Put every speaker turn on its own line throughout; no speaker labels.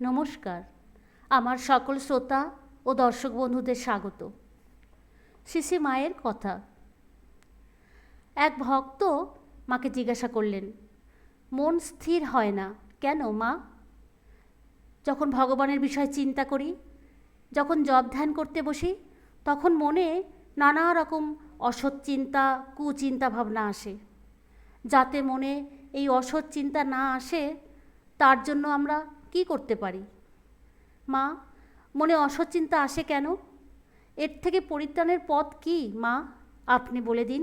নমস্কার। আমার সকল শ্রোতা ও দর্শক বন্ধুদের স্বাগত। শিশি মায়ের কথা। এক ভক্ত মাকে জিজ্ঞাসা করলেন, মন স্থির হয় না কেন মা? যখন ভগবানের বিষয়ে চিন্তা করি, যখন জপ ধ্যান করতে বসি, তখন মনে নানা রকম অসৎ চিন্তা, কুচিন্তা ভাবনা আসে। যাতে মনে এই অসৎ চিন্তা না আসে, তার জন্য আমরা কি করতে পারি? মা, মনে অসৎ চিন্তা আসে কেন? এর থেকে পরিত্রাণের পথ কি, মা? আপনি বলে দিন।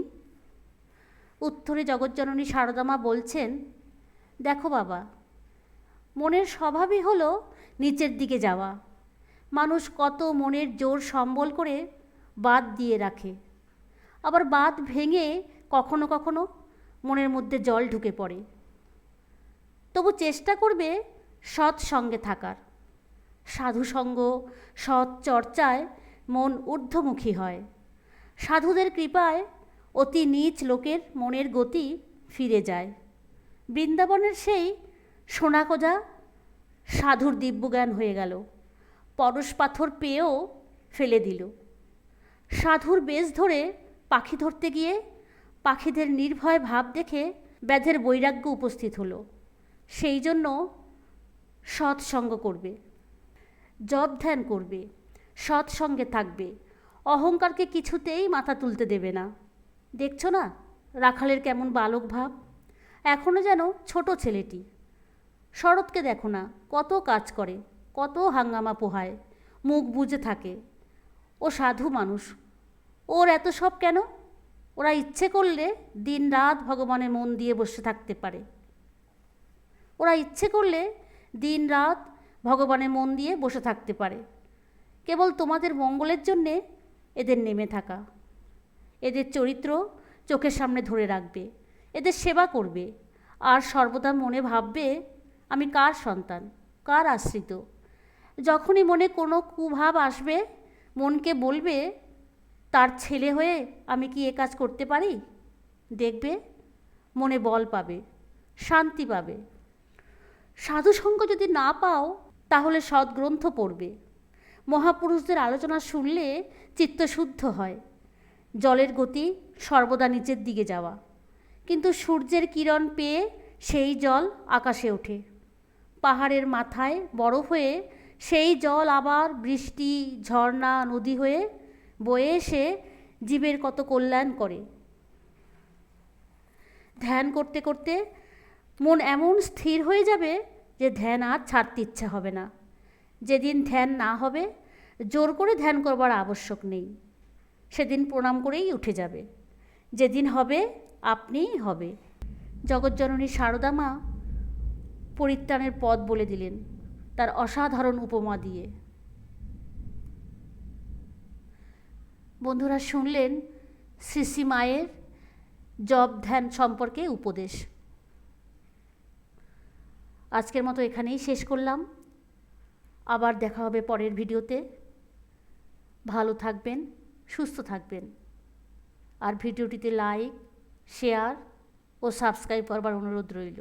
উত্তরে জগজ্জননী শারদামা বলছেন, দেখো বাবা, মনের স্বভাবই হলো নিচের দিকে যাওয়া। মানুষ কত মনের জোর সম্বল করে বাদ দিয়ে রাখে। আবার বাদ ভেঙে কখনো কখনো মনের মধ্যে জল ঢুকে পড়ে। তবু চেষ্টা করবে সৎ সঙ্গে থাকার। সাধুসঙ্গ সৎ চর্চায় মন ঊর্ধ্বমুখী হয়। সাধুদের কৃপায় অতি নীচ লোকের মনের গতি ফিরে যায়। বৃন্দাবনের সেই সোনাকোজা সাধুর দিব্যজ্ঞান হয়ে গেল। পরশ পাথর পেয়েও ফেলে দিল। সাধুর বেশ ধরে পাখি ধরতে গিয়ে পাখিদের নির্ভয় ভাব দেখে ব্যাধের বৈরাগ্য উপস্থিত হলো। সেই জন্য সৎসঙ্গ করবে, জপ ধ্যান করবে, সৎসঙ্গে থাকবে। অহংকারকে কিছুতেই মাথা তুলতে দেবে না। দেখছ না রাখালের কেমন বালক ভাব? এখনও যেন ছোট ছেলেটি। শরৎকে দেখো না, কত কাজ করে, কত হাঙ্গামা পোহায়, মুখ বুজে থাকে। ও সাধু মানুষ। ওর এত সব কেন? ওরা ইচ্ছে করলে দিন রাত ভগবানের মন দিয়ে বসে থাকতে পারে। ওরা ইচ্ছে করলে দিন রাত ভগবানের মন দিয়ে বসে থাকতে পারে। কেবল তোমাদের মঙ্গলের জন্যে এদের নেমে থাকা। এদের চরিত্র চোখের সামনে ধরে রাখবে। এদের সেবা করবে। আর সর্বদা মনে ভাববে, আমি কার সন্তান? কার আশ্রিত? যখনই মনে কোনো কুভাব আসবে, মনকে বলবে, তার ছেলে হয়ে আমি কি এ কাজ করতে পারি? দেখবে, মনে বল পাবে, শান্তি পাবে। সাধুসঙ্গ যদি না পাও, তাহলে সদ্গ্রন্থ পড়বে। মহাপুরুষদের আলোচনা শুনলে চিত্তশুদ্ধ হয়। জলের গতি সর্বদা নিচের দিকে যাওয়া। কিন্তু সূর্যের কিরণ পেয়ে সেই জল আকাশে ওঠে। পাহাড়ের মাথায় বরফ হয়ে সেই জল আবার বৃষ্টি, ঝর্ণা, নদী হয়ে বয়ে এসে জীবের কত কল্যাণ করে। ধ্যান করতে করতে মন এমন স্থির হয়ে যাবে যে ধ্যান আর ছাড়তে ইচ্ছা হবে না। যেদিন ধ্যান না হবে, জোর করে ধ্যান করবার আবশ্যক নেই। সেদিন প্রণাম করেই উঠে যাবে। যেদিন হবে, আপনিই হবে। জগজ্জননী সারদা মা পরিত্রাণের পথ বলে দিলেন, তার অসাধারণ উপমা দিয়ে। বন্ধুরা শুনলেন শ্রী মায়ের জব ধ্যান সম্পর্কে উপদেশ। আজকের মতো এখানেই শেষ করলাম। আবার দেখা হবে পরের ভিডিওতে। ভালো থাকবেন, সুস্থ থাকবেন। আর ভিডিওটিতে লাইক, শেয়ার ও সাবস্ক্রাইব করবার অনুরোধ রইল।